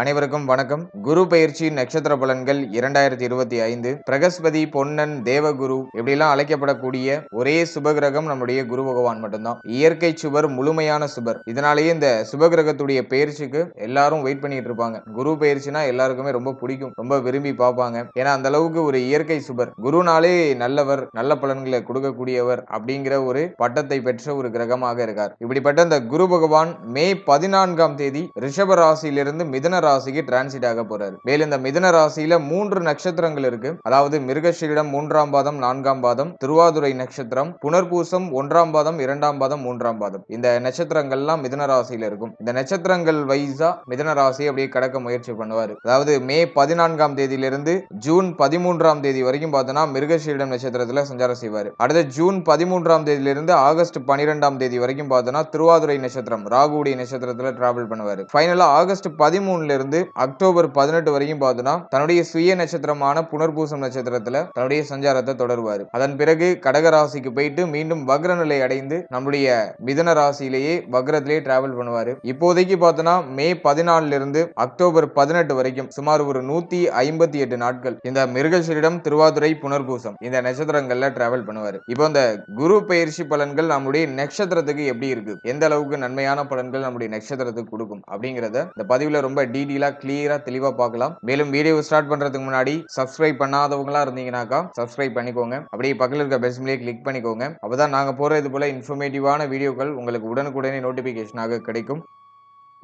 அனைவருக்கும் வணக்கம். குரு பயிற்சி நட்சத்திர பலன்கள் இரண்டாயிரத்தி இருபத்தி ஐந்து. பிரகஸ்பதி பொன்னன் தேவகுரு இப்படிலாம் அழைக்கப்படக்கூடிய ஒரே சுபகிரகம் நம்முடைய குரு பகவான் மட்டும்தான். இயற்கை சுவர் முழுமையான சுபர் இதனாலேயே இந்த சுபகிரகத்துடைய பயிற்சிக்கு எல்லாரும் வெயிட் பண்ணிட்டு இருப்பாங்க. குரு பயிற்சினா எல்லாருக்குமே ரொம்ப பிடிக்கும். ரொம்ப விரும்பி பார்ப்பாங்க. ஏன்னா அந்த அளவுக்கு ஒரு இயற்கை சுபர் குருனாலே நல்லவர் நல்ல பலன்களை கொடுக்கக்கூடியவர் அப்படிங்கிற ஒரு பட்டத்தை பெற்ற ஒரு கிரகமாக இருக்கார். இப்படிப்பட்ட இந்த குரு பகவான் மே பதினான்காம் தேதி ரிஷப ராசியிலிருந்து மிதன ராசிக்கு டிரான்சிட் ஆக போறாரு. மேலும் இந்த மிதன ராசியில மூன்று நட்சத்திரங்கள் இருக்கு. அதாவது மிருகஷீரிடம் மூன்றாம் பாதம் நான்காம் பாதம் திருவாதுரை நட்சத்திரம் புனர்பூசம் ஒன்றாம் பாதம் இரண்டாம் பாதம் மூன்றாம் பாதம். இந்த நட்சத்திரங்கள்லாம் மிதன ராசியில இருக்கும். இந்த நட்சத்திரங்கள் வைஸா மிதன ராசி அப்படியே கடக்க முயற்சி பண்ணுவாரு. அதாவது மே பதினான்காம் தேதியிலிருந்து ஜூன் பதிமூன்றாம் தேதி வரைக்கும் பார்த்தோம்னா மிருகஷீரிடம் நட்சத்திரத்துல சஞ்சாரம் செய்வார். அடுத்த ஜூன் பதிமூன்றாம் தேதியிலிருந்து ஆகஸ்ட் பனிரெண்டாம் தேதி வரைக்கும் பார்த்தோம்னா திருவாதுரை நட்சத்திரம் ராகுடைய நட்சத்திரத்துல டிராவல் பண்ணுவாரு. ஃபைனலா ஆகஸ்ட் பதிமூணுல இருந்து அக்டோபர் பதினெட்டு வரைக்கும் பார்த்தோம்னா தன்னுடைய சுய நட்சத்திரமான புனர்பூசம் நட்சத்திரத்துல தன்னுடைய சஞ்சாரத்தை தொடருவார். அதன் பிறகு கடக ராசிக்கு போயிட்டு மீண்டும் வக்ர நிலை அடைந்து நம்முடைய மிதன ராசியிலேயே வக்ரத்திலேயே டிராவல் பண்ணுவார். இப்போதைக்கு பார்த்தோம்னா மே பதினாலுல இருந்து அக்டோபர் பதினெட்டு வரைக்கும் சுமார் ஒரு நூத்தி ஐம்பத்தி எட்டு நாட்கள் இந்த மிருகசீரிடம் திருவாதுரை புனர்பூசம் இந்த நட்சத்திரங்கள்ல டிராவல் பண்ணுவார். இப்போ இந்த குரு பயிற்சி பலன்கள் நம்முடைய நட்சத்திரத்துக்கு எப்படி இருக்கு? எந்த அளவுக்கு நன்மையான பலன்கள் நம்முடைய நட்சத்திரத்துக்கு கொடுக்கும்? அப்படிங்கறத இந்த பதிவுல ரொம்ப டீ டீடெயிலா கிளியரா தெளிவா பார்க்கலாம். மேலும் வீடியோ ஸ்டார்ட் பண்றதுக்கு முன்னாடி சப்ஸ்கிரைப் பண்ணாதவங்களா இருந்தீங்கன்னாக்கா சப்ஸ்கிரைப் பண்ணிக்கோங்க. அப்படியே பக்கத்தில் இருக்க பெஸ்ட்லேயே கிளிக் பண்ணிக்கோங்க. அப்பதான் நாங்க போற இது போல இன்ஃபர்மேட்டிவான வீடியோக்கள் உங்களுக்கு உடனுக்குடனே நோட்டிபிகேஷனாக கிடைக்கும்.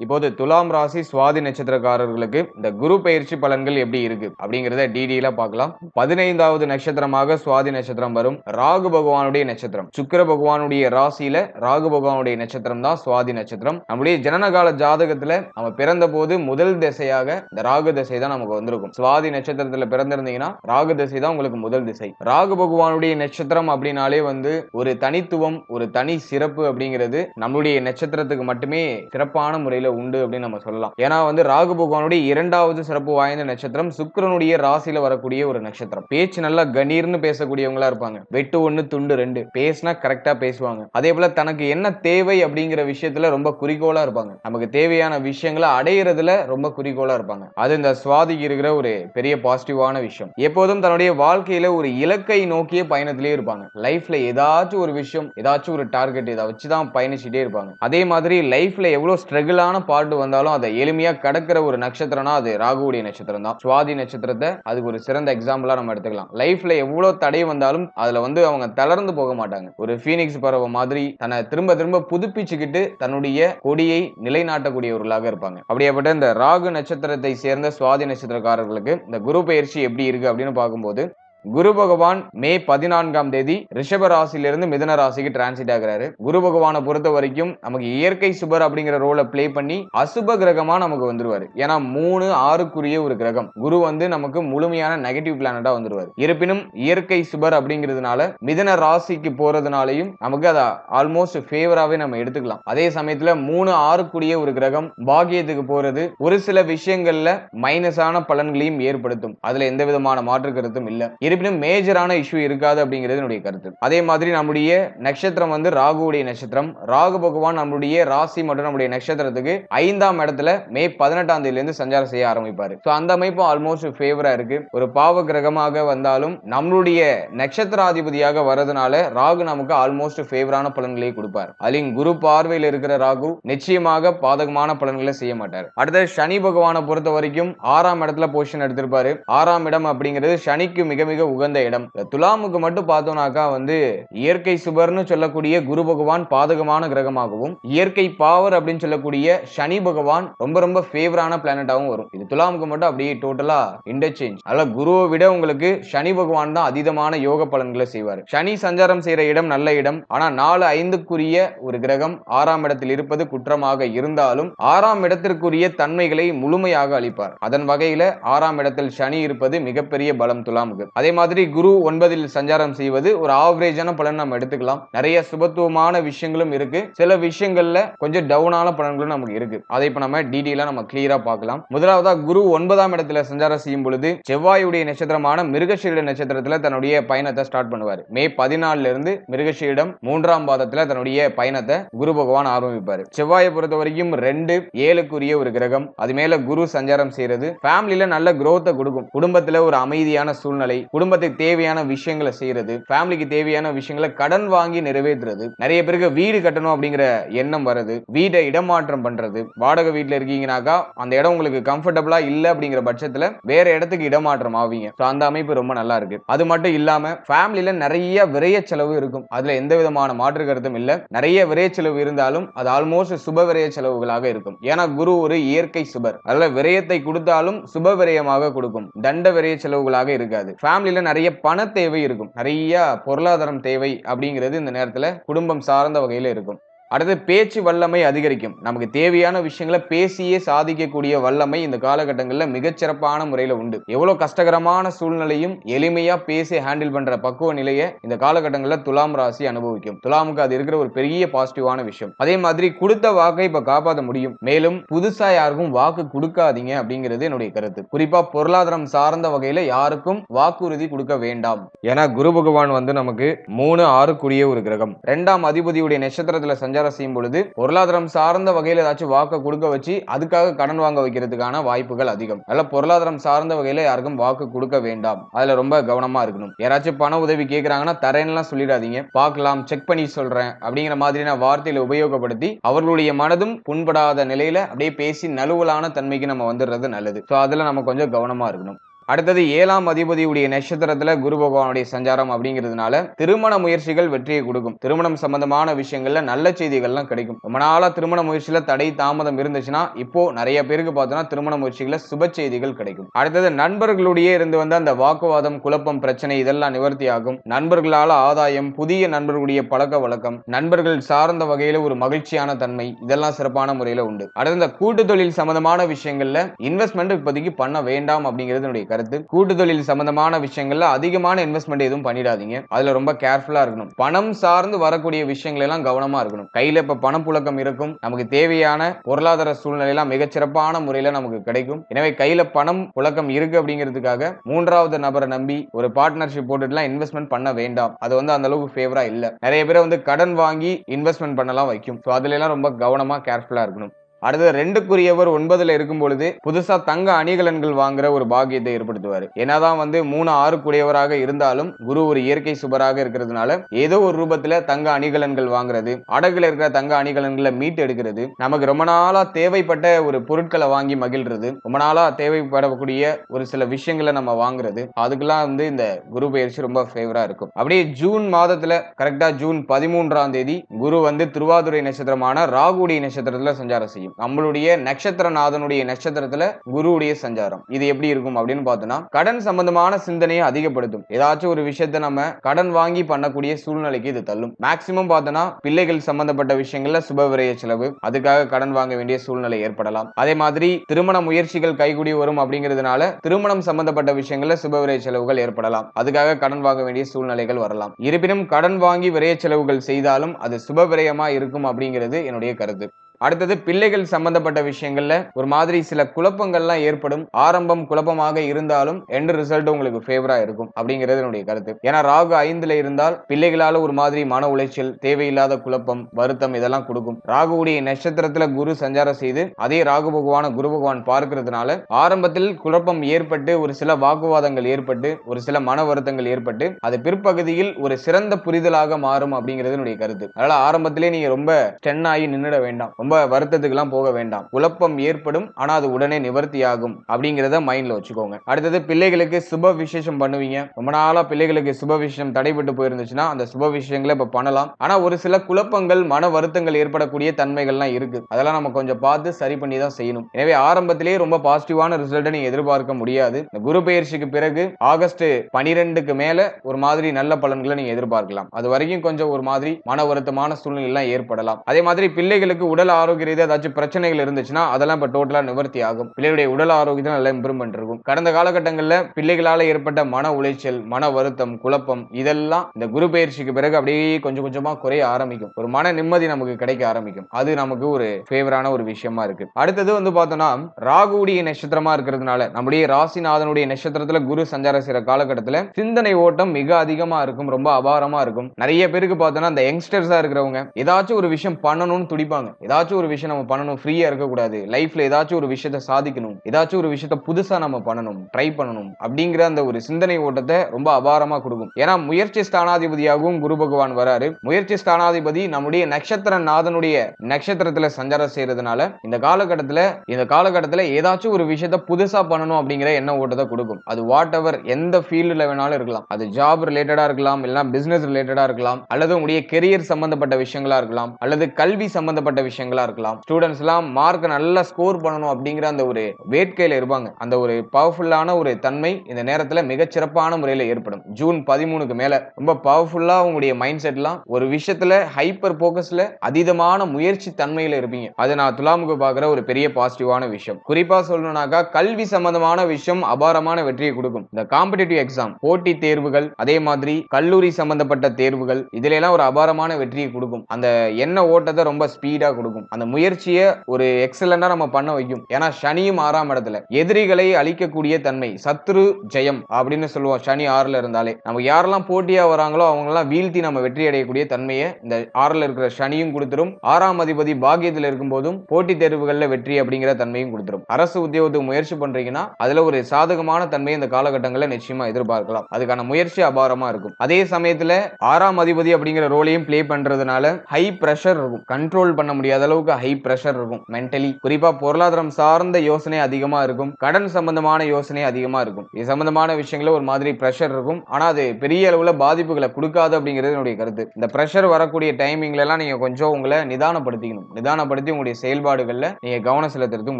இப்போது துலாம் ராசி சுவாதி நட்சத்திரக்காரர்களுக்கு இந்த குரு பயிற்சி பலன்கள் எப்படி இருக்கு அப்படிங்கறத டீடெயிலா பார்க்கலாம். பதினைந்தாவது நட்சத்திரமாக சுவாதி நட்சத்திரம் வரும். ராகு பகவானுடைய நட்சத்திரம். சுக்கிர பகவானுடைய ராசியில ராகு பகவானுடைய நட்சத்திரம் தான் சுவாதி நட்சத்திரம். நம்முடைய ஜனனகால ஜாதகத்துல நம்ம பிறந்த போது முதல் திசையாக இந்த ராகு திசை தான் நமக்கு வந்திருக்கும். சுவாதி நட்சத்திரத்துல பிறந்திருந்தீங்கன்னா ராகு திசை தான் உங்களுக்கு முதல் திசை. ராகு பகவானுடைய நட்சத்திரம் அப்படின்னாலே வந்து ஒரு தனித்துவம் ஒரு தனி சிறப்பு அப்படிங்கிறது நம்மளுடைய நட்சத்திரத்துக்கு மட்டுமே சிறப்பான முறையில் உண்டு அப்படின்னு நம்ம சொல்லலாம். ஏன்னா வந்து ராகு பகவானுடைய இரண்டாவது சிறப்பு வாய்ந்த நட்சத்திரம் சுக்கிரனுடைய ராசியில வரக்கூடிய ஒரு நட்சத்திரம். பேச்சு நல்லா கணீர்னு பேசக்கூடியவங்களா இருப்பாங்க. வெட்டு ஒண்ணு துண்டு ரெண்டு. பேசினா கரெக்டா பேசுவாங்க. அதே போல தனக்கு என்ன தேவை அப்படிங்கிற விஷயத்துல ரொம்ப குறிக்கோளா இருப்பாங்க. நமக்கு தேவையான விஷயங்களை அடையிறதுல ரொம்ப குறிக்கோளா இருப்பாங்க. அது இந்த சுவாதிக்கு இருக்கிற ஒரு பெரிய பாசிட்டிவான விஷயம். எப்போதும் தன்னுடைய வாழ்க்கையில ஒரு இலக்கை நோக்கிய பயணத்திலே இருப்பாங்க. லைஃப்ல ஏதாச்சும் ஒரு விஷயம் ஏதாச்சும் ஒரு டார்கெட் இதை வச்சுதான் பயணிச்சுட்டே இருப்பாங்க. அதே மாதிரி லைஃப்ல எவ்வளவு ஸ்ட்ரகிளான பாட்டு வந்தாலும் அதை எளிமையா கடக்கிற ஒரு நட்சத்திரம்னா அது ராகுவுடைய நட்சத்திரம் தான். சுவாதி நட்சத்திரத்தை அதுக்கு ஒரு சிறந்த எக்ஸாம்பிளா நம்ம எடுத்துக்கலாம். லைஃப்ல எவ்வளவு தடை வந்தாலும் அதுல வந்து அவங்க தளர்ந்து போக மாட்டாங்க. ஒரு ஃபீனிக்ஸ் பறவை மாதிரி தன்னை திரும்ப திரும்ப புதுப்பிச்சுக்கிட்டு தன்னுடைய கொடியை நிலைநாட்டக்கூடியவர்களாக இருப்பாங்க. அப்படியேப்பட்ட இந்த ராகு நட்சத்திரத்தை சேர்ந்த சுவாதி நட்சத்திரக்காரர்களுக்கு இந்த குரு பயிற்சி எப்படி இருக்கு அப்படின்னு பார்க்கும்போது குரு பகவான் மே பதினான்காம் தேதி ரிஷப ராசியிலிருந்து மிதன ராசிக்கு டிரான்சிட் ஆகிறாரு. குரு பகவானை பொறுத்த வரைக்கும் நமக்கு இயற்கை சுபர் அப்படிங்கிற ரோலை பிளே பண்ணி அசுப கிரகமா நமக்கு வந்துருவாரு. ஏன்னா மூணு ஆறுக்குரிய ஒரு கிரகம். குரு வந்து நமக்கு முழுமையான நெகட்டிவ் பிளானட்டா வந்துருவாரு. இருப்பினும் இயற்கை சுபர் அப்படிங்கிறதுனால மிதன ராசிக்கு போறதுனாலையும் நமக்கு அதை ஆல்மோஸ்ட் ஃபேவராகவே நம்ம எடுத்துக்கலாம். அதே சமயத்துல மூணு ஆறுக்குரிய ஒரு கிரகம் பாகியத்துக்கு போறது ஒரு சில விஷயங்கள்ல மைனஸான பலன்களையும் ஏற்படுத்தும். அதுல எந்த விதமான மாற்று கருத்தும் இல்லை. இருப்பினும் மேஜரான இஷ்யூ இருக்காது அப்படிங்கிறது என்னுடைய கருத்து. அதே மாதிரி நம்முடைய நட்சத்திரம் வந்து ராகுவுடைய நட்சத்திரம். ராகு பகவான் நம்முடைய ராசி மற்றும் நம்முடைய நட்சத்திரத்துக்கு ஐந்தாம் இடத்துல மே பதினெட்டாம் தேதியில இருந்து சஞ்சாரம் செய்ய ஆரம்பிப்பாரு. ஸோ அந்த அமைப்பும் ஆல்மோஸ்ட் ஃபேவரா இருக்கு. ஒரு பாவ கிரகமாக வந்தாலும் நம்மளுடைய நட்சத்திராதிபதியாக வரதுனால ராகு நமக்கு ஆல்மோஸ்ட் ஃபேவரான பலன்களை கொடுப்பார். அதுலயும் குரு பார்வையில் இருக்கிற ராகு நிச்சயமாக பாதகமான பலன்களை செய்ய மாட்டார். அடுத்த சனி பகவானை பொறுத்த வரைக்கும் ஆறாம் இடத்துல பொசிஷன் எடுத்திருப்பாரு. ஆறாம் இடம் அப்படிங்கிறது சனிக்கு மிக மிக மிக உகந்த இடம். துலாமுக்கு மட்டும் பார்த்தோம்னாக்கா வந்து இயற்கை சுபர்னு சொல்லக்கூடிய குரு பகவான் பாதகமான கிரகமாகவும் இயற்கை பாவர் அப்படின்னு சொல்லக்கூடிய சனி பகவான் ரொம்ப ரொம்ப ஃபேவரான பிளானட்டாகவும் வரும். இது துலாமுக்கு மட்டும் அப்படியே டோட்டலா இன்டர்சேஞ்ச் அதனால குருவை விட உங்களுக்கு சனி பகவான் தான் அதீதமான யோக பலன்களை செய்வார். சனி சஞ்சாரம் செய்யற இடம் நல்ல இடம். ஆனா நாலு ஐந்துக்குரிய ஒரு கிரகம் ஆறாம் இடத்தில் இருப்பது குற்றமாக இருந்தாலும் ஆறாம் இடத்திற்குரிய தன்மைகளை முழுமையாக அளிப்பார். அதன் வகையில ஆறாம் இடத்தில் சனி இருப்பது மிகப்பெரிய பலம் துலாமுக்கு. அதே அதே மாதிரி குரு ஒன்பதில் சஞ்சாரம் செய்வது ஒரு ஆவரேஜான பலன் நம்ம எடுத்துக்கலாம். நிறைய சுபத்துவமான விஷயங்களும் இருக்கு. சில விஷயங்கள்ல கொஞ்சம் டவுனான பலன்களும் நமக்கு இருக்கு. அதை இப்ப நம்ம டீடெயிலா நம்ம கிளியரா பார்க்கலாம். முதலாவதா குரு ஒன்பதாம் இடத்துல சஞ்சாரம் செய்யும் பொழுது செவ்வாயுடைய நட்சத்திரமான மிருகஷீட நட்சத்திரத்துல தன்னுடைய பயணத்தை ஸ்டார்ட் பண்ணுவார். மே பதினாலுல இருந்து மிருகஷீடம் மூன்றாம் பாதத்துல தன்னுடைய பயணத்தை குரு பகவான் ஆரம்பிப்பார். செவ்வாயை பொறுத்த வரைக்கும் ரெண்டு ஏழுக்குரிய ஒரு கிரகம். அது மேல குரு சஞ்சாரம் செய்யறது. ஃபேமிலியில நல்ல குரோத்தை கொடுக்கும். குடும்பத்துல ஒரு அமைதியான சூழ்நிலை. குடும்பத்துக்கு தேவையான விஷயங்களை செய்யறது ஃபேமிலிக்கு தேவையான விஷயங்களை கடன் வாங்கி நிறைவேற்றுறது நிறைய பேருக்கு வீடு கட்டணும் அப்படிங்கிற எண்ணம் வருது வீட்டை இடமாற்றம் பண்றது. வாடகை வீட்டுல இருக்கீங்கனாக்கா அந்த இடம் உங்களுக்கு கம்ஃபர்டபுளா இல்ல அப்படிங்கிற பட்சத்துல வேற இடத்துக்கு இடமாற்றம் ஆவீங்க. ஸோ அந்த அமைப்பு ரொம்ப நல்லா இருக்கு. அது மட்டும் இல்லாம ஃபேமிலியில நிறைய விரைய செலவு இருக்கும். அதுல எந்த விதமான மாற்று கருத்தும் இல்ல. நிறைய விரைய செலவு இருந்தாலும் அது ஆல்மோஸ்ட் சுப விரைய செலவுகளாக இருக்கும். ஏன்னா குரு ஒரு இயற்கை சுபர். அதில் விரயத்தை கொடுத்தாலும் சுப விரயமாக கொடுக்கும். தண்ட விரைய செலவுகளாக இருக்காது. ஃபேமிலியில் நிறைய பண தேவை இருக்கும். நிறைய பொருளாதாரம் தேவை அப்படிங்கிறது இந்த நேரத்தில் குடும்பம் சார்ந்த வகையில் இருக்கும். அடுத்து பேச்சு வல்லமை அதிகரிக்கும். நமக்கு தேவையான விஷயங்களை பேசியே சாதிக்கக்கூடிய வல்லமை இந்த காலகட்டங்களில் மிகச்சிறப்பான முறையில் உண்டு. எவ்வளோ கஷ்டகரமான சூழ்நிலையும் எளிமையா பேசி ஹேண்டில் பண்ற பக்குவ நிலையை இந்த காலகட்டங்களில் துலாம் ராசி அனுபவிக்கும். துலாமுக்கு அது இருக்கிற ஒரு பெரிய பாசிட்டிவான விஷயம். அதே மாதிரி கொடுத்த வாக்கை இப்போ காப்பாற்ற முடியும். மேலும் புதுசா யாருக்கும் வாக்கு கொடுக்காதீங்க அப்படிங்கிறது என்னுடைய கருத்து. குறிப்பாக பொருளாதாரம் சார்ந்த வகையில் யாருக்கும் வாக்குறுதி கொடுக்க வேண்டாம். ஏன்னா குரு பகவான் வந்து நமக்கு மூணு ஆறுக்குரிய ஒரு கிரகம். ரெண்டாம் அதிபதியுடைய நட்சத்திரத்தில் சஞ்ச பிரச்சாரம் செய்யும் பொழுது பொருளாதாரம் சார்ந்த வகையில ஏதாச்சும் வாக்க கொடுக்க வச்சு அதுக்காக கடன் வாங்க வைக்கிறதுக்கான வாய்ப்புகள் அதிகம். அதனால பொருளாதாரம் சார்ந்த வகையில யாருக்கும் வாக்கு கொடுக்க வேண்டாம். அதுல ரொம்ப கவனமா இருக்கணும். யாராச்சும் பண உதவி கேக்குறாங்கன்னா தரேன்லாம் சொல்லிடாதீங்க. பார்க்கலாம் செக் பண்ணி சொல்றேன் அப்படிங்கிற மாதிரியான வார்த்தையில உபயோகப்படுத்தி அவர்களுடைய மனதும் புண்படாத நிலையில அப்படியே பேசி நழுவலான தன்மைக்கு நம்ம வந்துடுறது நல்லது. ஸோ அதுல நம்ம கொஞ்சம் கவனமா இருக்கணும். அடுத்தது ஏழாம் அதிபதியுடைய நட்சத்திரத்துல குரு பகவானுடைய சஞ்சாரம் அப்படிங்கிறதுனால திருமண முயற்சிகள் வெற்றியை கொடுக்கும். திருமணம் சம்பந்தமான விஷயங்கள்ல நல்ல செய்திகள்லாம் கிடைக்கும். ரொம்ப நாளா திருமண முயற்சியில தடை தாமதம் இருந்துச்சுன்னா இப்போ நிறைய பேருக்கு பார்த்தோம்னா திருமண முயற்சிகள சுப செய்திகள் கிடைக்கும். அடுத்தது நண்பர்களுடைய இருந்து வந்த அந்த வாக்குவாதம் குழப்பம் பிரச்சனை இதெல்லாம் நிவர்த்தி ஆகும் நண்பர்களால ஆதாயம் புதிய நண்பர்களுடைய பழக்க வழக்கம் நண்பர்கள் சார்ந்த வகையில ஒரு மகிழ்ச்சியான தன்மை இதெல்லாம் சிறப்பான முறையில உண்டு. அடுத்த இந்த கூட்டு தொழில் சம்பந்தமான விஷயங்கள்ல இன்வெஸ்ட்மெண்ட் இப்போதைக்கு பண்ண வேண்டாம் அப்படிங்கிறது என்னுடைய கருத்து. கூட்டு தொழில் சம்பந்தமான விஷயங்கள்ல அதிகமான இன்வெஸ்ட்மெண்ட் எதுவும் பண்ணிடாதீங்க. அதுல ரொம்ப கேர்ஃபுல்லா இருக்கணும். பணம் சார்ந்து வரக்கூடிய விஷயங்கள் எல்லாம் கவனமா இருக்கணும். கையில இப்ப பணப்புழக்கம் இருக்கும். நமக்கு தேவையான பொருளாதார சூழ்நிலை எல்லாம் மிகச்சிறப்பான முறையில நமக்கு கிடைக்கும். எனவே கையில பணம் புழக்கம் இருக்கு அப்படிங்கிறதுக்காக மூன்றாவது நபரை நம்பி ஒரு பார்ட்னர்ஷிப் போட்டுட்டுலாம் இன்வெஸ்ட்மெண்ட் பண்ண வேண்டாம். அது வந்து அந்த அளவுக்கு ஃபேவரா இல்ல. நிறைய பேரை வந்து கடன் வாங்கி இன்வெஸ்ட்மெண்ட் பண்ணலாம் வைக்கும். ஸோ அதுல எல்லாம் ரொம்ப கவனமா கேர்ஃபுல்லா இருக்கணும். அடுத்து ரெண்டுக்குரியவர் ஒன்பதுல இருக்கும் பொழுது புதுசா தங்க அணிகலன்கள் வாங்குற ஒரு பாக்கியத்தை ஏற்படுத்துவார். என்னதான் வந்து மூணு ஆறு இருந்தாலும் குரு ஒரு இயற்கை சுபராக இருக்கிறதுனால ஏதோ ஒரு ரூபத்துல தங்க அணிகலன்கள் வாங்குறது அடகுல இருக்கிற தங்க அணிகலன்களை மீட்டு எடுக்கிறது நமக்கு ரொம்ப நாளா தேவைப்பட்ட ஒரு பொருட்களை வாங்கி மகிழ்றது ரொம்ப நாளா தேவைப்படக்கூடிய ஒரு சில விஷயங்களை நம்ம வாங்குறது அதுக்கெல்லாம் வந்து இந்த குரு பயிற்சி ரொம்ப ஃபேவரா இருக்கும். அப்படியே ஜூன் மாதத்துல கரெக்டா ஜூன் பதிமூன்றாம் தேதி குரு வந்து திருவாதுரை நட்சத்திரமான ராகுடி நட்சத்திரத்துல சஞ்சாரம் செய்யும். நம்மளுடைய நட்சத்திரநாதனுடைய நட்சத்திரத்துல குருவுடைய சஞ்சாரம். இது எப்படி இருக்கும் அப்படின்னு பார்த்தோம்னா கடன் சம்பந்தமான சிந்தனையை அதிகப்படுத்தும். ஏதாச்சும் ஒரு விஷயத்த நம்ம கடன் வாங்கி பண்ணக்கூடிய சூழ்நிலைக்கு இது தள்ளும். மேக்சிமம் பார்த்தோம்னா பிள்ளைகள் சம்பந்தப்பட்ட விஷயங்கள்ல சுப விரய செலவு அதுக்காக கடன் வாங்க வேண்டிய சூழ்நிலை ஏற்படலாம். அதே மாதிரி திருமண முயற்சிகள் கைகூடி வரும் அப்படிங்கிறதுனால திருமணம் சம்பந்தப்பட்ட விஷயங்கள்ல சுப விரய செலவுகள் ஏற்படலாம். அதுக்காக கடன் வாங்க வேண்டிய சூழ்நிலைகள் வரலாம். இருப்பினும் கடன் வாங்கி விரைய செலவுகள் செய்தாலும் அது சுப விரயமா இருக்கும் அப்படிங்கிறது என்னுடைய கருத்து. அடுத்தது பிள்ளைகள் சம்பந்தப்பட்ட விஷயங்கள்ல ஒரு மாதிரி சில குழப்பங்கள்லாம் ஏற்படும். ஆரம்பம் குழப்பமாக இருந்தாலும் எண்ட் ரிசல்ட் உங்களுக்கு ஃபேவரா இருக்கும் அப்படிங்கிறது என்னுடைய கருத்து. ஏன்னா ராகு ஐந்துல இருந்தால் பிள்ளைகளால ஒரு மாதிரி மன உளைச்சல் தேவையில்லாத குழப்பம் வருத்தம் இதெல்லாம் கொடுக்கும். ராகுவுடைய நட்சத்திரத்துல குரு சஞ்சாரம் செய்து அதே ராகு பகவான குரு பகவான் பார்க்கிறதுனால ஆரம்பத்தில் குழப்பம் ஏற்பட்டு ஒரு சில வாக்குவாதங்கள் ஏற்பட்டு ஒரு சில மன வருத்தங்கள் ஏற்பட்டு அது பிற்பகுதியில் ஒரு சிறந்த புரிதலாக மாறும் அப்படிங்கிறது என்னுடைய கருத்து. அதனால ஆரம்பத்திலே நீங்க ரொம்ப ஸ்டென் ஆகி நின்றுட வேண்டாம். ரொம்ப வருத்தத்துக்குலாம் போக வேண்டாம். குழப்பம் ஏற்படும் ஆனா அது உடனே நிவர்த்தி ஆகும் அப்படிங்கிறத மைண்ட்ல வச்சுக்கோங்க. அடுத்தது பிள்ளைகளுக்கு சுப விசேஷம் பண்ணுவீங்க. ரொம்ப நாளா பிள்ளைகளுக்கு சுப விஷயம் தடைபட்டு போயிருந்துச்சுன்னா அந்த சுப விஷயங்களை இப்ப பண்ணலாம். ஆனா ஒரு சில குழப்பங்கள் மன வருத்தங்கள் ஏற்படக்கூடிய தன்மைகள்லாம் இருக்கு. அதெல்லாம் நம்ம கொஞ்சம் பார்த்து சரி பண்ணி தான் செய்யணும். எனவே ஆரம்பத்திலேயே ரொம்ப பாசிட்டிவான ரிசல்ட்டை நீங்க எதிர்பார்க்க முடியாது. இந்த குரு பயிற்சிக்கு பிறகு ஆகஸ்ட் பனிரெண்டுக்கு மேல ஒரு மாதிரி நல்ல பலன்களை நீங்க எதிர்பார்க்கலாம். அது வரைக்கும் கொஞ்சம் ஒரு மாதிரி மன வருத்தமான சூழ்நிலை எல்லாம் ஏற்படலாம். அதே மாதிரி பிள்ளைகளுக்கு உடல் ஆரோக்கிய ரீதியாக ஏதாச்சும் பிரச்சனைகள் இருந்துச்சுன்னா அதெல்லாம் இப்போ டோட்டலாக நிவர்த்தி ஆகும். பிள்ளையுடைய உடல் ஆரோக்கியத்தில் நல்ல இம்ப்ரூவ்மெண்ட் இருக்கும். கடந்த காலகட்டங்களில் பிள்ளைகளால் ஏற்பட்ட மன உளைச்சல் மன வருத்தம் குழப்பம் இதெல்லாம் இந்த குரு பயிற்சிக்கு பிறகு அப்படியே கொஞ்சம் கொஞ்சமாக குறைய ஆரம்பிக்கும். ஒரு மன நிம்மதி நமக்கு கிடைக்க ஆரம்பிக்கும். அது நமக்கு ஒரு ஃபேவரான ஒரு விஷயமா இருக்கு. அடுத்தது வந்து பார்த்தோம்னா ராகுடைய நட்சத்திரமா இருக்கிறதுனால நம்முடைய ராசிநாதனுடைய நட்சத்திரத்துல குரு சஞ்சாரம் செய்யற காலகட்டத்தில் சிந்தனை ஓட்டம் மிக அதிகமா இருக்கும். ரொம்ப அபாரமா இருக்கும். நிறைய பேருக்கு பார்த்தோம்னா இந்த யங்ஸ்டர்ஸா இருக்கிறவங்க ஏதாச்சும் ஒரு விஷயம் பண்ணணும்னு துடிப்பாங்க. ஏதாச்சும் ஒரு விஷயம் நம்ம பண்ணணும் ஃப்ரீயா இருக்கக்கூடாது. லைஃப்ல ஏதாச்சும் ஒரு விஷயத்த சாதிக்கணும். ஏதாச்சும் ஒரு விஷயத்த புதுசா நம்ம பண்ணணும் ட்ரை பண்ணணும் அப்படிங்கிற அந்த ஒரு சிந்தனை ஓட்டத்தை ரொம்ப அபாரமா கொடுக்கும். ஏன்னா முயற்சி ஸ்தானாதிபதியாகவும் குரு பகவான் வராரு. முயற்சி ஸ்தானாதிபதி நம்முடைய நட்சத்திர நாதனுடைய நட்சத்திரத்துல சஞ்சாரம் செய்யறதுனால இந்த காலகட்டத்துல இந்த காலகட்டத்துல ஏதாச்சும் ஒரு விஷயத்த புதுசா பண்ணணும் அப்படிங்கிற எண்ண ஓட்டத்தை கொடுக்கும். அது வாட் எவர் எந்த ஃபீல்டுல வேணாலும் இருக்கலாம். அது ஜாப் ரிலேட்டடா இருக்கலாம் இல்ல பிசினஸ் ரிலேட்டடா இருக்கலாம் அல்லது உங்களுடைய கெரியர் சம்பந்தப்பட்ட விஷயங்களா இருக்கலாம் அல்லது கல்வி சம்பந்தப்பட்ட விஷயங்களா இருக்கலாம். ஸ்டூடெண்ட்ஸ் எல்லாம் மார்க் நல்லா ஸ்கோர் பண்ணணும் அப்படிங்கிற அந்த ஒரு வேட்கையில இருப்பாங்க. அந்த ஒரு பவர்ஃபுல்லான ஒரு தன்மை இந்த நேரத்துல மிகச்சிறப்பான முறையில ஏற்படும். ஜூன் பதிமூணுக்கு மேல ரொம்ப பவர்ஃபுல்லா உங்களுடைய மைண்ட் செட்லாம் ஒரு விஷயத்துல ஹைப்பர் போக்கஸ்ல அதீதமான முயற்சி தன்மையில இருப்பீங்க. அது நான் துலாமுக்கு பாக்குற ஒரு பெரிய பாசிட்டிவான விஷயம். குறிப்பா சொல்லணும்னாக்கா கல்வி சம்பந்தமான விஷயம் அபாரமான வெற்றியை கொடுக்கும். இந்த காம்படிட்டிவ் எக்ஸாம் போட்டி தேர்வுகள் அதே மாதிரி கல்லூரி சம்பந்தப்பட்ட தேர்வுகள் இதுல எல்லாம் ஒரு அபாரமான வெற்றியை கொடுக்கும். அந்த எண்ண ஓட்டத்தை ரொம்ப ஸ்பீடா கொடுக்கும். அந்த முயற்சியை ஒரு எக்ஸலண்டா நம்ம பண்ண வைக்கும். ஏன்னா சனியும் ஆறாம் இடத்துல. எதிரிகளை அழிக்கக்கூடிய தன்மை சத்ரு ஜெயம் அப்படின்னு சொல்லுவோம். சனி ஆறுல இருந்தாலே. நம்ம யாரெல்லாம் போட்டியா வராங்களோ அவங்க எல்லாம் வீழ்த்தி நம்ம வெற்றி அடையக்கூடிய தன்மையை இந்த ஆறுல இருக்கிற சனியும் கொடுத்துரும். ஆறாம் அதிபதி பாக்கியத்தில் இருக்கும் போதும் போட்டி தேர்வுகள்ல வெற்றி அப்படிங்கிற தன்மையும் கொடுத்துரும். அரசு உத்தியோகத்துக்கு முயற்சி பண்றீங்கன்னா அதுல ஒரு சாதகமான தன்மையை இந்த காலகட்டங்களில் நிச்சயமா எதிர்பார்க்கலாம். அதுக்கான முயற்சி அபாரமா இருக்கும். அதே சமயத்துல ஆறாம் அதிபதி அப்படிங்கிற ரோலையும் ப்ளே பண்றதுனால ஹை ப்ரெஷர் இருக்கும். கண்ட்ரோல் பண்ண முடியாத அளவுக்கு ஹை ப்ரெஷர் இருக்கும். மென்டலி குறிப்பா பொருளாதாரம் சார்ந்த யோசனை அதிகமா இருக்கும். கடன் சம்பந்தமான யோசனை அதிகமா இருக்கும். இது சம்பந்தமான விஷயங்கள ஒரு மாதிரி ப்ரெஷர் இருக்கும். ஆனா அது பெரிய அளவுல பாதிப்புகளை கொடுக்காது அப்படிங்கிறது என்னுடைய கருத்து. இந்த ப்ரெஷர் வரக்கூடிய டைமிங்ல எல்லாம் நீங்க கொஞ்சம் உங்களை நிதானப்படுத்திக்கணும். நிதானப்படுத்தி உங்களுடைய செயல்பாடுகள்ல நீங்க கவனம் செலுத்துறதுக்கு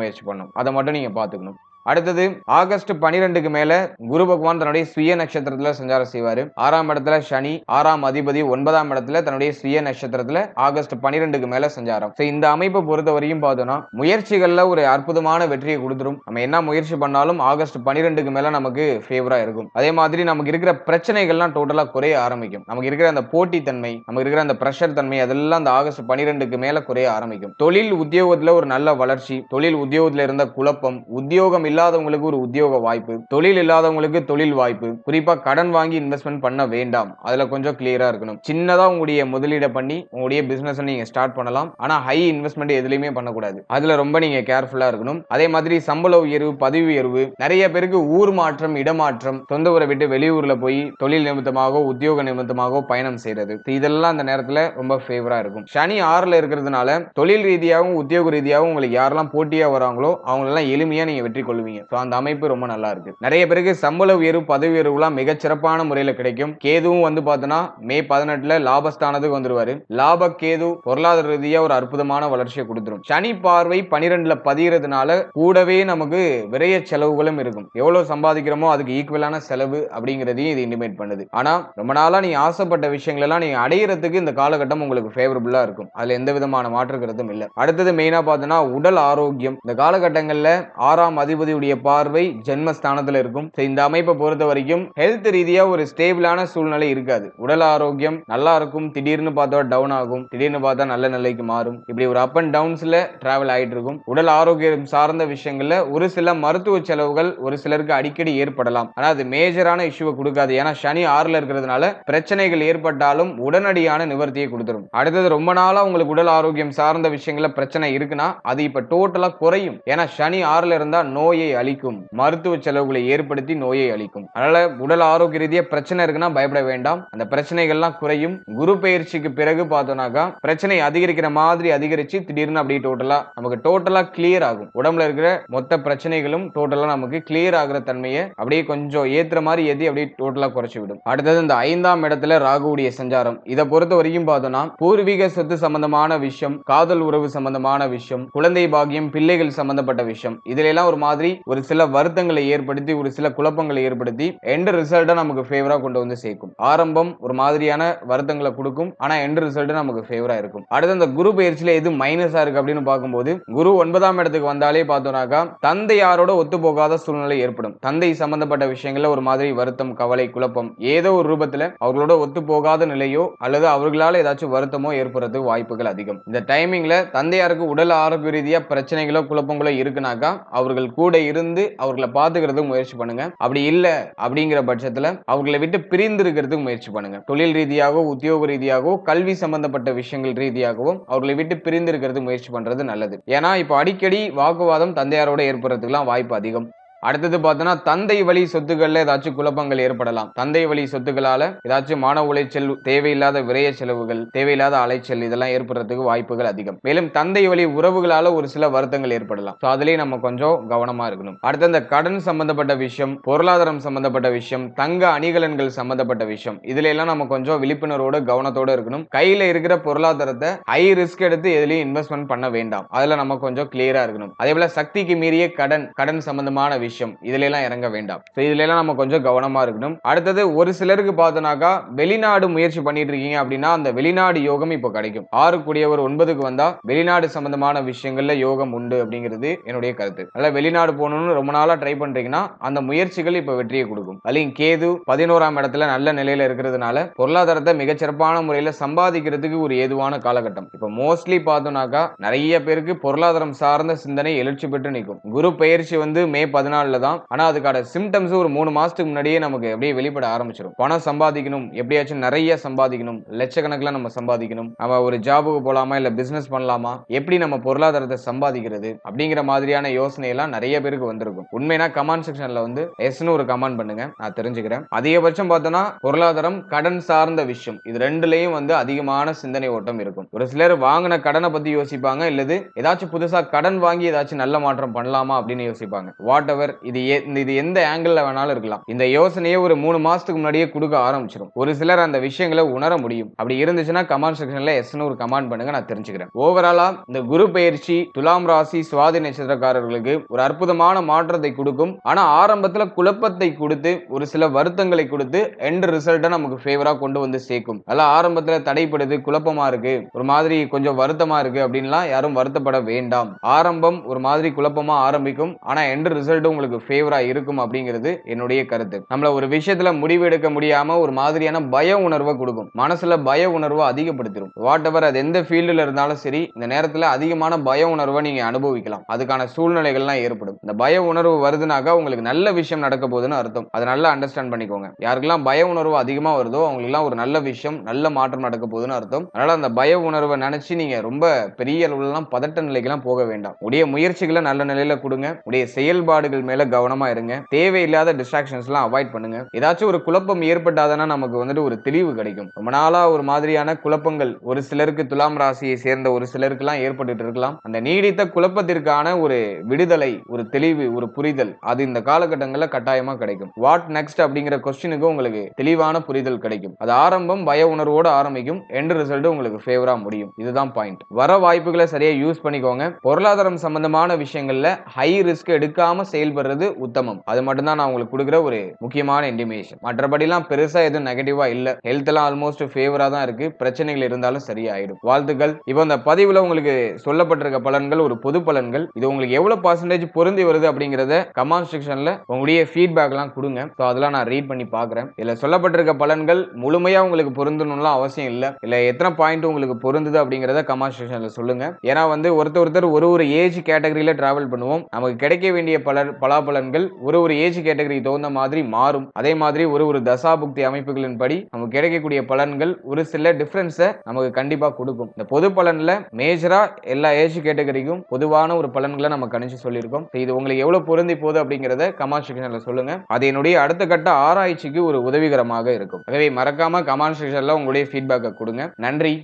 முயற்சி பண்ணணும். அதை மட்டும் நீங்க பாத்துக்கணும் அடுத்தது ஆகஸ்ட் பனிரெண்டுக்கு மேல குரு பகவான் தன்னுடைய சுய நட்சத்திரத்துல சஞ்சாரம் செய்வாரு. ஆறாம் இடத்துல சனி ஆறாம் அதிபதி ஒன்பதாம் இடத்துல தன்னுடைய சுய நட்சத்திரத்துல ஆகஸ்ட் பனிரெண்டுக்கு மேல சஞ்சாரம். இந்த அமைப்பை பொறுத்த வரைக்கும் பார்த்தோம்னா முயற்சிகள்ல ஒரு அற்புதமான வெற்றியை கொடுத்துரும். நம்ம என்ன முயற்சி பண்ணாலும் ஆகஸ்ட் பனிரெண்டுக்கு மேல நமக்கு ஃபேவரா இருக்கும். அதே மாதிரி நமக்கு இருக்கிற பிரச்சனைகள்லாம் டோட்டலா குறைய ஆரம்பிக்கும். நமக்கு இருக்கிற அந்த போட்டி தன்மை நமக்கு இருக்கிற அந்த பிரஷர் தன்மை அதெல்லாம் அந்த ஆகஸ்ட் பனிரெண்டுக்கு மேல குறைய ஆரம்பிக்கும். தொழில் உத்தியோகத்துல ஒரு நல்ல வளர்ச்சி தொழில் உத்தியோகத்துல இருந்த குழப்பம் உத்தியோகம் இல்லாதவங்களுக்கு ஒரு உத்தியோக வாய்ப்பு தொழில் இல்லாதவங்களுக்கு தொழில் வாய்ப்பு குறிப்பா கடன் வாங்கி இன்வெஸ்ட்மெண்ட் பண்ண வேண்டாம். அதுல கொஞ்சம் கிளியரா இருக்கணும். சின்னதா உங்களுடைய முதலீடை பண்ணி உங்களுடைய பிசினஸ் நீங்க ஸ்டார்ட் பண்ணலாம். ஆனா ஹை இன்வெஸ்ட்மெண்ட் எதுலையுமே பண்ணக்கூடாது. அதுல ரொம்ப நீங்க கேர்ஃபுல்லா இருக்கணும். அதே மாதிரி சம்பள உயர்வு பதவி உயர்வு நிறைய பேருக்கு ஊர் மாற்றம் இடமாற்றம் சொந்த ஊரை விட்டு வெளியூர்ல போய் தொழில் நிமித்தமாக உத்தியோக நிமித்தமாக பயணம் செய்யறது இதெல்லாம் அந்த நேரத்துல ரொம்ப ஃபேவரா இருக்கும். சனி ஆறுல இருக்கிறதுனால தொழில் ரீதியாகவும் உத்தியோக ரீதியாகவும் உங்களுக்கு யாரெல்லாம் போட்டியா வராங்களோ அவங்களெல்லாம் எளிமையா நீங்க வெற்றி சொல்லுவீங்க. ஸோ அந்த அமைப்பு ரொம்ப நல்லா இருக்கு. நிறைய பேருக்கு சம்பள உயர்வு பதவி உயர்வுலாம் மிக சிறப்பான முறையில் கிடைக்கும். கேதுவும் வந்து பார்த்தோன்னா மே பதினெட்டுல லாபஸ்தானத்துக்கு வந்துருவாரு. லாப கேது பொருளாதார ரீதியா ஒரு அற்புதமான வளர்ச்சியை கொடுத்துரும். சனி பார்வை பனிரெண்டுல பதிகிறதுனால கூடவே நமக்கு விரைய செலவுகளும் இருக்கும். எவ்வளவு சம்பாதிக்கிறோமோ அதுக்கு ஈக்குவலான செலவு அப்படிங்கிறதையும் இது இண்டிமேட் பண்ணுது. ஆனா ரொம்ப நாளா நீங்க ஆசைப்பட்ட விஷயங்கள் எல்லாம் நீங்க அடையிறதுக்கு இந்த காலகட்டம் உங்களுக்கு ஃபேவரபுளா இருக்கும். அதுல எந்த விதமான மாற்று கருத்தும் இல்லை. அடுத்தது மெயினா பார்த்தோன்னா உடல் ஆரோக்கியம். இந்த காலகட்டங்கள்ல ஆறாம் அதிபதியுடைய பார்வை ஜென்மஸ்தானத்துல இருக்கும். இந்த அமைப்பை பொறுத்த வரைக்கும் ஹெல்த் ரீதியா ஒரு ஸ்டேபிளான சூழ்நிலை இருக்காது. உடல் ஆரோக்கியம் நல்லா இருக்கும். திடீர்னு பார்த்தா டவுன் ஆகும். திடீர்னு பார்த்தா நல்ல நிலைக்கு மாறும். இப்படி ஒரு அப் அண்ட் டவுன்ஸ்ல டிராவல் ஆயிட்டு இருக்கும். உடல் ஆரோக்கியம் சார்ந்த விஷயங்கள்ல ஒரு சில மருத்துவ செலவுகள் ஒரு சிலருக்கு அடிக்கடி ஏற்படலாம். ஆனா அது மேஜரான இஷ்யூவை கொடுக்காது. ஏன்னா சனி ஆறுல இருக்கிறதுனால பிரச்சனைகள் ஏற்பட்டாலும் உடனடியான நிவர்த்தியை கொடுத்துரும். அடுத்தது ரொம்ப நாளா உங்களுக்கு உடல் ஆரோக்கியம் சார்ந்த விஷயங்கள்ல பிரச்சனை இருக்குன்னா அது இப்ப டோட்டலா குறையும். ஏன்னா சனி ஆறுல இருந்தா நோய் நோயை அழிக்கும். மருத்துவ செலவுகளை ஏற்படுத்தி நோயை அழிக்கும். அதனால உடல் ஆரோக்கிய ரீதியா பிரச்சனை இருக்குன்னா பயப்பட வேண்டாம். அந்த பிரச்சனைகள்லாம் குறையும். குரு பயிற்சிக்கு பிறகு பார்த்தோம்னாக்கா பிரச்சனை அதிகரிக்கிற மாதிரி அதிகரிச்சு திடீர்னு அப்படியே டோட்டலா நமக்கு டோட்டலா கிளியர் ஆகும். உடம்புல இருக்கிற மொத்த பிரச்சனைகளும் டோட்டலா நமக்கு கிளியர் ஆகுற தன்மையை அப்படியே கொஞ்சம் ஏத்துற மாதிரி ஏத்தி அப்படியே டோட்டலா குறைச்சு விடும். அடுத்தது இந்த ஐந்தாம் இடத்துல ராகுடைய சஞ்சாரம். இதை பொறுத்த வரைக்கும் பார்த்தோம்னா பூர்வீக சொத்து சம்பந்தமான விஷயம் காதல் உறவு சம்பந்தமான விஷயம் குழந்தை பாக்கியம் பிள்ளைகள் சம்பந்தப்பட்ட விஷயம் இதுல எல்லாம் ஒரு மாதிரி மாதிரி ஒரு சில வருத்தங்களை ஏற்படுத்தி ஒரு சில குழப்பங்களை ஏற்படுத்தி எண்ட் ரிசல்ட்டை நமக்கு ஃபேவரா கொண்டு வந்து சேர்க்கும். ஆரம்பம் ஒரு மாதிரியான வருத்தங்களை கொடுக்கும். ஆனா எண்ட் ரிசல்ட் நமக்கு ஃபேவரா இருக்கும். அடுத்து அந்த குரு பயிற்சியில எது மைனஸா இருக்கு அப்படின்னு பார்க்கும்போது குரு ஒன்பதாம் இடத்துக்கு வந்தாலே பார்த்தோம்னாக்கா தந்தையாரோட ஒத்து போகாத சூழ்நிலை ஏற்படும். தந்தை சம்பந்தப்பட்ட விஷயங்கள்ல ஒரு மாதிரி வருத்தம் கவலை குழப்பம் ஏதோ ஒரு ரூபத்துல அவர்களோட ஒத்து போகாத நிலையோ அல்லது அவர்களால் ஏதாச்சும் வருத்தமோ ஏற்படுறதுக்கு வாய்ப்புகள் அதிகம். இந்த டைமிங்ல தந்தையாருக்கு உடல் ஆரோக்கிய ரீதியா பிரச்சனைகளோ குழப்பங்களோ இருக்குனாக்கா அவர்கள் கூட இருந்து அவர்களை பாத்துக்கிறதுக்கு முயற்சி பண்ணுங்க. அப்படி இல்ல அப்படிங்கிற பட்சத்துல அவர்களை விட்டு பிரிந்து இருக்கிறதுக்கு முயற்சி பண்ணுங்க. தொழில் ரீதியாகவோ உத்தியோக ரீதியாகவோ கல்வி சம்பந்தப்பட்ட விஷயங்கள் ரீதியாகவும் அவர்களை விட்டு பிரிந்து இருக்கிறதுக்கு முயற்சி பண்றது நல்லது. ஏன்னா இப்போ அடிக்கடி வாக்குவாதம் தந்தையாரோட ஏற்படுறதுக்குலாம் வாய்ப்பு அதிகம். அடுத்தது பார்த்தோன்னா தந்தை வழி சொத்துக்கள்ல ஏதாச்சும் குழப்பங்கள் ஏற்படலாம். தந்தை வழி சொத்துக்களால ஏதாச்சும் மாணவ உளைச்சல் தேவையில்லாத விரைய செலவுகள் தேவையில்லாத அலைச்சல் இதெல்லாம் ஏற்படுறதுக்கு வாய்ப்புகள் அதிகம். மேலும் தந்தை வழி உறவுகளால ஒரு சில வருத்தங்கள் ஏற்படலாம். ஸோ அதுலேயும் நம்ம கொஞ்சம் கவனமா இருக்கணும். அடுத்து அந்த கடன் சம்பந்தப்பட்ட விஷயம் பொருளாதாரம் சம்பந்தப்பட்ட விஷயம் தங்க அணிகலன்கள் சம்பந்தப்பட்ட விஷயம். இதுல எல்லாம் நம்ம கொஞ்சம் விழிப்புணர்வோட கவனத்தோட இருக்கணும். கையில இருக்கிற பொருளாதாரத்தை ஹை ரிஸ்க் எடுத்து எதுலயும் இன்வெஸ்ட்மெண்ட் பண்ண வேண்டாம். அதுல நம்ம கொஞ்சம் கிளியரா இருக்கணும். அதே போல சக்திக்கு மீறிய கடன் கடன் சம்பந்தமான விஷயம் இதுல எல்லாம் இறங்க வேண்டாம். ஸோ இதுல எல்லாம் நம்ம கொஞ்சம் கவனமா இருக்கணும். அடுத்தது ஒரு சிலருக்கு பார்த்தோம்னாக்கா வெளிநாடு முயற்சி பண்ணிட்டு இருக்கீங்க அப்படின்னா அந்த வெளிநாடு யோகம் இப்போ கிடைக்கும். ஆறு கூடியவர் ஒன்பதுக்கு வந்தா வெளிநாடு சம்பந்தமான விஷயங்கள்ல யோகம் உண்டு அப்படிங்கிறது என்னுடைய கருத்து. அதனால வெளிநாடு போகணும்னு ரொம்ப நாளா ட்ரை பண்றீங்கன்னா அந்த முயற்சிகள் இப்போ வெற்றியை கொடுக்கும். அதுலயும் கேது பதினோராம் இடத்துல நல்ல நிலையில இருக்கிறதுனால பொருளாதாரத்தை மிகச்சிறப்பான முறையில சம்பாதிக்கிறதுக்கு ஒரு ஏதுவான காலகட்டம். இப்போ மோஸ்ட்லி பார்த்தோம்னாக்கா நிறைய பேருக்கு பொருளாதாரம் சார்ந்த சிந்தனை எழுச்சி பெற்று நிற்கும். குரு பயிற்சி வந்து மே நாளில் தான் ஆனா அதுக்கான சிம்டம்ஸ் ஒரு மூணு மாசத்துக்கு முன்னாடியே நமக்கு அப்படியே வெளிப்பட ஆரம்பிச்சிடும் பணம் சம்பாதிக்கணும் எப்படியாச்சும் நிறைய சம்பாதிக்கணும் லட்சக்கணக்கில் நம்ம சம்பாதிக்கணும். நம்ம ஒரு ஜாபுக்கு போகலாமா இல்ல பிஸ்னஸ் பண்ணலாமா? எப்படி நம்ம பொருளாதாரத்தை சம்பாதிக்கிறது? அப்படிங்கிற மாதிரியான யோசனை எல்லாம் நிறைய பேருக்கு வந்திருக்கும். உண்மைனா கமெண்ட் செக்ஷன்ல வந்து எஸ்னு ஒரு கமெண்ட் பண்ணுங்க. நான் தெரிஞ்சுக்கிறேன். அதிகபட்சம் பார்த்தோன்னா பொருளாதாரம் கடன் சார்ந்த விஷயம். இது ரெண்டுலேயும் வந்து அதிகமான சிந்தனை ஓட்டம் இருக்கும். ஒரு சிலர் வாங்கின கடனை பற்றி யோசிப்பாங்க இல்லது ஏதாச்சும் புதுசாக கடன் வாங்கி ஏதாச்சும் நல்ல மாற்றம் பண்ணலாமா அப்படின்னு யோசிப்பாங்க. வாட் எவர் இது இது எந்த ஆங்கிள் வேணாலும் இருக்கலாம். இந்த யோசனையை ஒரு மூணு மாசத்துக்கு முன்னாடியே கொடுக்க ஆரம்பிச்சிடும் ஒரு சிலர் அந்த விஷயங்களை உணர முடியும். அப்படி இருந்துச்சுன்னா கமெண்ட் செக்ஷன்ல எஸ்னு ஒரு கமெண்ட் பண்ணுங்க நான் தெரிஞ்சுக்கிறேன். ஓவராலா இந்த குரு பயிற்சி துலாம் ராசி சுவாதி நட்சத்திரக்காரர்களுக்கு ஒரு அற்புதமான மாற்றத்தை கொடுக்கும். ஆனா ஆரம்பத்துல குழப்பத்தை கொடுத்து ஒரு சில வருத்தங்களை கொடுத்து எண்ட் ரிசல்ட்டை நமக்கு ஃபேவரா கொண்டு வந்து சேர்க்கும். அதெல்லாம் ஆரம்பத்துல தடைப்படுது குழப்பமா இருக்கு. ஒரு மாதிரி கொஞ்சம் வருத்தமா இருக்கு அப்படின்லாம் யாரும் வருத்தப்பட வேண்டாம். ஆரம்பம் ஒரு மாதிரி குழப்பமா ஆரம்பிக்கும். ஆனா எண்ட் ரிசல்ட்டும் உங்களுக்கு ஃபேவரா இருக்கும் அப்படிங்கிறது என்னுடைய கருத்து. நம்மள ஒரு விஷயத்துல முடிவு எடுக்க முடியாம ஒரு மாதிரியான பய உணர்வை கொடுக்கும். மனசுல பய உணர்வை அதிகப்படுத்திடும் வாட் எவர் அது எந்த ஃபீல்டுல இருந்தாலும் சரி இந்த நேரத்துல அதிகமான பய உணர்வை நீங்க அனுபவிக்கலாம். அதுக்கான சூழ்நிலைகள்லாம் ஏற்படும். இந்த பய உணர்வு வருதுனாக்கா உங்களுக்கு நல்ல விஷயம் நடக்க போகுதுன்னு அர்த்தம். அதை நல்லா அண்டர்ஸ்டாண்ட் பண்ணிக்கோங்க. யாருக்கெல்லாம் பய உணர்வு அதிகமா வருதோ அவங்களுக்குலாம் ஒரு நல்ல விஷயம் நல்ல மாற்றம் நடக்க போகுதுன்னு அர்த்தம். அதனால அந்த பய உணர்வை நினைச்சு நீங்க ரொம்ப பெரிய அளவுலாம் பதட்ட நிலைக்கெல்லாம் போக வேண்டாம். உடைய முயற்சிகளை நல்ல நிலையில கொடுங்க. உடைய செயல்பாடுகள் மேல கவனமா இருங்க. தேவையில்லாத டிஸ்ட்ராக்ஷன்ஸ் எல்லாம் அவாய்ட் பண்ணுங்க. ஏதாச்சும் ஒரு குழப்பம் ஏற்பட்டாதானா நமக்கு வந்துட்டு ஒரு தெளிவு கிடைக்கும். ரொம்ப நாளா ஒரு மாதிரியான குழப்பங்கள் ஒரு சிலருக்கு துலாம் ராசியை சேர்ந்த ஒரு சிலருக்குலாம் ஏற்பட்டுட்டு இருக்கலாம். அந்த நீடித்த குழப்பத்திற்கான ஒரு விடுதலை ஒரு தெளிவு ஒரு புரிதல் அது இந்த காலகட்டங்களில் கட்டாயமா கிடைக்கும். வாட் நெக்ஸ்ட் அப்படிங்கிற கொஸ்டினுக்கு உங்களுக்கு தெளிவான புரிதல் கிடைக்கும். அது ஆரம்பம் பய உணர்வோடு ஆரம்பிக்கும். எண்ட் ரிசல்ட் உங்களுக்கு ஃபேவரா முடியும். இதுதான் பாயிண்ட் வர வாய்ப்புகளை சரியா யூஸ் பண்ணிக்கோங்க. பொருளாதாரம் சம்பந்தமான விஷயங்கள்ல ஹை ரிஸ்க் எடுக்காம செயல்படுறது உத்தமம். அது மட்டும்தான் நான் உங்களுக்கு கொடுக்குற ஒரு முக்கியமான இன்டிமேஷன் மற்றபடிலாம் பெருசா எதுவும் நெகட்டிவா இல்ல. ஹெல்த் எல்லாம் ஆல்மோஸ்ட் ஃபேவரா தான் இருக்கு. பிரச்சனைகள் இருந்தாலும் சரியாயிடும். வாழ்த்துக்கள். இப்போ இந்த பதிவுல உங்களுக்கு சொல்லப்பட்டிருக்க பலன்கள் ஒரு பொது பலன்கள். இது உங்களுக்கு எவ்வளவு பர்சன்டேஜ் பொருந்தி வருது அப்படிங்கறத கமெண்ட் செக்ஷன்ல உங்களுடைய ஃபீட்பேக் எல்லாம் கொடுங்க. ஸோ அதெல்லாம் நான் ரீட் பண்ணி பாக்குறேன் இதுல சொல்லப்பட்டிருக்க பலன்கள் முழுமையா உங்களுக்கு பொருந்தணும்லாம் அவசியம் இல்ல. இல்ல எத்தனை பாயிண்ட் உங்களுக்கு பொருந்துது அப்படிங்கறத கமெண்ட் செக்ஷன்ல சொல்லுங்க. ஏன்னா வந்து ஒருத்தர் ஒருத்தர் ஒரு ஒரு ஏஜ் கேட்டகரியில டிராவல் பண்ணுவோம். நமக்கு கிடைக்க வேண்டிய பலர் பலாபலன்கள் ஒரு ஒரு ஏஜ் கேட்டகரி தகுந்த மாதிரி மாறும். அதே மாதிரி ஒரு ஒரு தசாபுக்தி அமைப்புகளின் படி நமக்கு கிடைக்கக்கூடிய பலன்கள் ஒரு சில டிஃபரன்ஸை நமக்கு கண்டிப்பாக கொடுக்கும். இந்த பொது பலனில் மேஜரா எல்லா ஏஜ் கேட்டகரிக்கும் பொதுவான ஒரு பலன்களை நம்ம கணிச்சு சொல்லியிருக்கோம். இது உங்களுக்கு எவ்வளவு பொருந்தி போகுது அப்படிங்கிறத கமெண்ட் செக்ஷனில் சொல்லுங்க. அது என்னுடைய அடுத்த கட்ட ஆராய்ச்சிக்கு ஒரு உதவிகரமாக இருக்கும். ஆகவே மறக்காம கமெண்ட் செக்ஷனில் உங்களுடைய ஃபீட்பேக்கை கொடுங்க. நன்றி.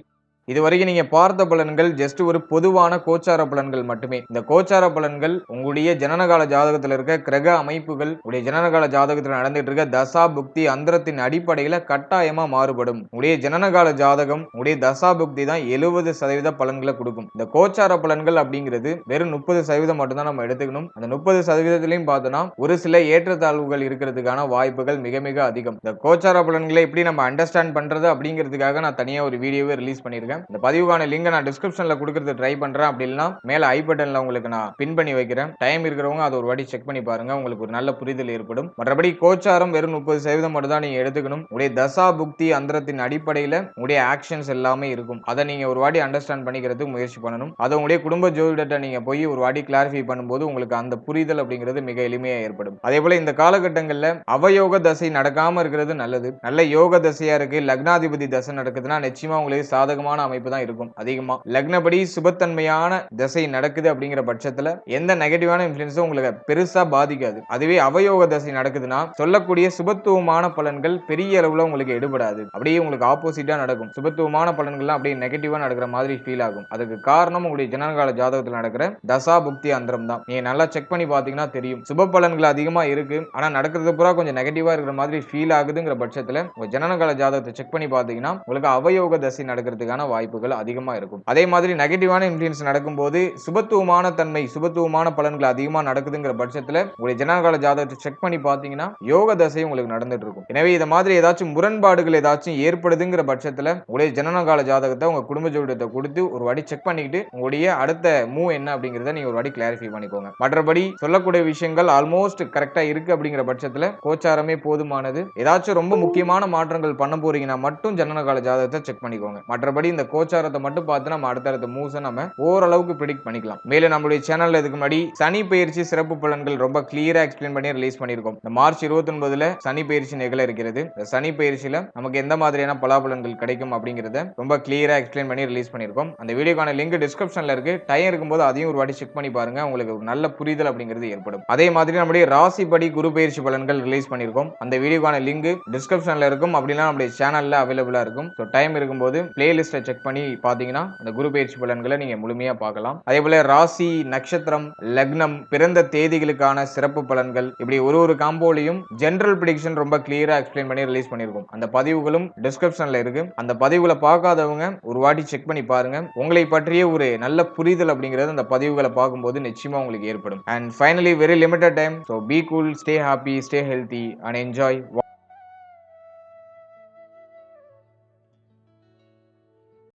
இது வரைக்கும் நீங்க பார்த்த பலன்கள் ஜஸ்ட் ஒரு பொதுவான கோச்சார பலன்கள் மட்டுமே. இந்த கோச்சார பலன்கள் உங்களுடைய ஜனனகால ஜாதகத்தில் இருக்க கிரக அமைப்புகள் உங்களுடைய ஜனனகால ஜாதகத்தில் நடந்துட்டு இருக்க தசா புக்தி அந்தரத்தின் அடிப்படையில கட்டாயமா மாறுபடும். உங்களுடைய ஜனனகால ஜாதகம் உங்களுடைய தசா புக்தி தான் எழுபது சதவீத பலன்களை கொடுக்கும். இந்த கோச்சார பலன்கள் அப்படிங்கிறது வெறும் முப்பது சதவீதம் மட்டும்தான் நம்ம எடுத்துக்கணும். அந்த முப்பது சதவீதத்திலையும் பார்த்தோம்னா ஒரு சில ஏற்றத்தாழ்வுகள் இருக்கிறதுக்கான வாய்ப்புகள் மிக மிக அதிகம். இந்த கோச்சார பலன்களை எப்படி நம்ம அண்டர்ஸ்டாண்ட் பண்றது அப்படிங்கிறதுக்காக நான் தனியா ஒரு வீடியோவை ரிலீஸ் பண்ணியிருக்கேன். இந்த பதிவுக்கான லிங்க் நான் டிஸ்கிரிப்ஷன்ல கொடுக்கறது ட்ரை பண்றேன். அப்படின்னா இல்லைன்னா மேல ஐ பட்டன்ல உங்களுக்கு நான் பின் பண்ணி வைக்கிறேன். டைம் இருக்கிறவங்க அதை ஒரு வாட்டி செக் பண்ணி பாருங்க. உங்களுக்கு ஒரு நல்ல புரிதல் ஏற்படும். மற்றபடி கோச்சாரம் வெறும் முப்பது சதவீதம் மட்டும் தான் நீங்க எடுத்துக்கணும். உடைய தசா புக்தி அந்தரத்தின் அடிப்படையில உடைய ஆக்ஷன்ஸ் எல்லாமே இருக்கும். அதை நீங்க ஒரு வாட்டி அண்டர்ஸ்டாண்ட் பண்ணிக்கிறதுக்கு முயற்சி பண்ணணும். அதை உங்களுடைய குடும்ப ஜோதிடத்தை நீங்க போய் ஒரு வாட்டி கிளாரிஃபை பண்ணும்போது உங்களுக்கு அந்த புரிதல் அப்படிங்கிறது மிக எளிமையா ஏற்படும். அதே போல இந்த காலகட்டங்கள்ல அவயோக தசை நடக்காம இருக்கிறது நல்லது. நல்ல யோக தசையா இருக்கு. லக்னாதிபதி தசை நடக்குதுன்னா நிச்சயமா உங்களுக்கு சாதகமான அமைப்பு தான் இருக்கும். அதிகமா லக்னப்படி சுபத்தன்மையான திசை நடக்குது அப்படிங்கிற பட்சத்துல எந்த நெகட்டிவான இன்ஃபுளுன்ஸும் உங்களுக்கு பெருசா பாதிக்காது. அதுவே அவயோக திசை நடக்குதுன்னா சொல்லக்கூடிய சுபத்துவமான பலன்கள் பெரிய அளவுல உங்களுக்கு எடுபடாது. அப்படியே உங்களுக்கு ஆப்போசிட்டா நடக்கும். சுபத்துவமான பலன்கள்லாம் அப்படியே நெகட்டிவா நடக்கிற மாதிரி ஃபீல் ஆகும். அதுக்கு காரணம் உங்களுடைய ஜனனகால ஜாதகத்தில் நடக்கிற தசா புக்தி அந்தரம் தான். நீங்க நல்லா செக் பண்ணி பாத்தீங்கன்னா தெரியும். சுப பலன்கள் அதிகமா இருக்கு. ஆனா நடக்கிறது பூரா கொஞ்சம் நெகட்டிவா இருக்கிற மாதிரி ஃபீல் ஆகுதுங்கிற பட்சத்துல உங்க ஜனனகால ஜாதகத்தை செக் பண்ணி பாத்தீங்கன்னா உங்களுக்கு அவயோக தசை நடக்கிறதுக்கான வாய்ப்புகள் அதிகமா இருக்கும். அதே மாதிரி நெகட்டிவான இன்ஃபுளுன்ஸ் நடக்கும்போது சுபத்துவமான தன்மை சுபத்துவமான பலன்கள் அதிகமா நடக்குதுங்கிற பட்சத்தில் உங்களுடைய ஜனகால ஜாதகத்தை செக் பண்ணி பார்த்தீங்கன்னா யோக தசை உங்களுக்கு நடந்துட்டு இருக்கும். எனவே இதை மாதிரி ஏதாச்சும் முரண்பாடுகள் ஏதாச்சும் ஏற்படுதுங்கிற பட்சத்தில் உங்களுடைய ஜனனகால ஜாதகத்தை உங்கள் குடும்ப ஜோடியத்தை கொடுத்து ஒரு வாட்டி செக் பண்ணிக்கிட்டு உங்களுடைய அடுத்த மூவ் என்ன அப்படிங்கிறத நீங்கள் ஒரு வாட்டி கிளாரிஃபை பண்ணிக்கோங்க. மற்றபடி சொல்லக்கூடிய விஷயங்கள் ஆல்மோஸ்ட் கரெக்டாக இருக்கு அப்படிங்கிற பட்சத்தில் கோச்சாரமே போதுமானது. ஏதாச்சும் ரொம்ப முக்கியமான மாற்றங்கள் பண்ண போறீங்கன்னா மட்டும் ஜனனகால ஜாதகத்தை செக் பண்ணிக்கோங்க. மற்றபடி இந்த கோச்சாரத்தை மட்டும் பார்த்து நம்ம அடுத்தடுத்த மூவ்ஸை நம்ம ஓரளவுக்கு ப்ரிடிக்ட் பண்ணிக்கலாம். மேலும் நம்மளுடைய சேனல்ல இதுக்கு முன்னாடி சனி பயிற்சி சிறப்பு பலன்கள் ரொம்ப கிளியரா எக்ஸ்பிளைன் பண்ணி ரிலீஸ் பண்ணியிருக்கோம். இந்த மார்ச் இருபத்தி ஒன்பதுல சனி பயிற்சி நிகழ இருக்கிறது. இந்த சனி பயிற்சியில நமக்கு எந்த மாதிரியான பலாபலன்கள் கிடைக்கும் அப்படிங்கறத ரொம்ப கிளியரா எக்ஸ்பிளைன் பண்ணி ரிலீஸ் பண்ணியிருக்கோம். அந்த வீடியோக்கான லிங்க் டிஸ்கிரிப்ஷன்ல இருக்கு. டைம் இருக்கும்போது அதையும் ஒரு வாட்டி செக் பண்ணி பாருங்க. உங்களுக்கு ஒரு நல்ல புரிதல் அப்படிங்கிறது ஏற்படும். அதே மாதிரி நம்முடைய ராசிப்படி குரு பயிற்சி பலன்கள் ரிலீஸ் பண்ணியிருக்கோம். அந்த வீடியோக்கான லிங்க் டிஸ்கிரிப்ஷன்ல இருக்கும். அப்படின்னா நம்முடைய சேனல்ல அவைலபிளா இருக்கும். ஸோ டைம் இருக்கும்போது பிளேலிஸ்ட்டை செக் பண்ணி பார்த்தீங்கன்னா அந்த குரு பயிற்சி பலன்களை நீங்க முழுமையா பார்க்கலாம். அதே போல ராசி நட்சத்திரம் லக்னம் பிறந்த தேதிகளுக்கான சிறப்பு பலன்கள். இப்படி ஒரு ஒரு காம்போலையும் ஜென்ரல் ப்ரிடிக்ஷன் ரொம்ப கிளியராக எக்ஸ்பிளைன் பண்ணி ரிலீஸ் பண்ணியிருக்கோம். அந்த பதிவுகளும் டிஸ்கிரிப்ஷனில் இருக்கு. அந்த பதிவுகளை பார்க்காதவங்க ஒரு வாட்டி செக் பண்ணி பாருங்க. உங்களை பற்றிய ஒரு நல்ல புரிதல் அப்படிங்கிறது அந்த பதிவுகளை பார்க்கும்போது நிச்சயமா உங்களுக்கு ஏற்படும். And finally very limited time so be cool stay happy stay healthy and enjoy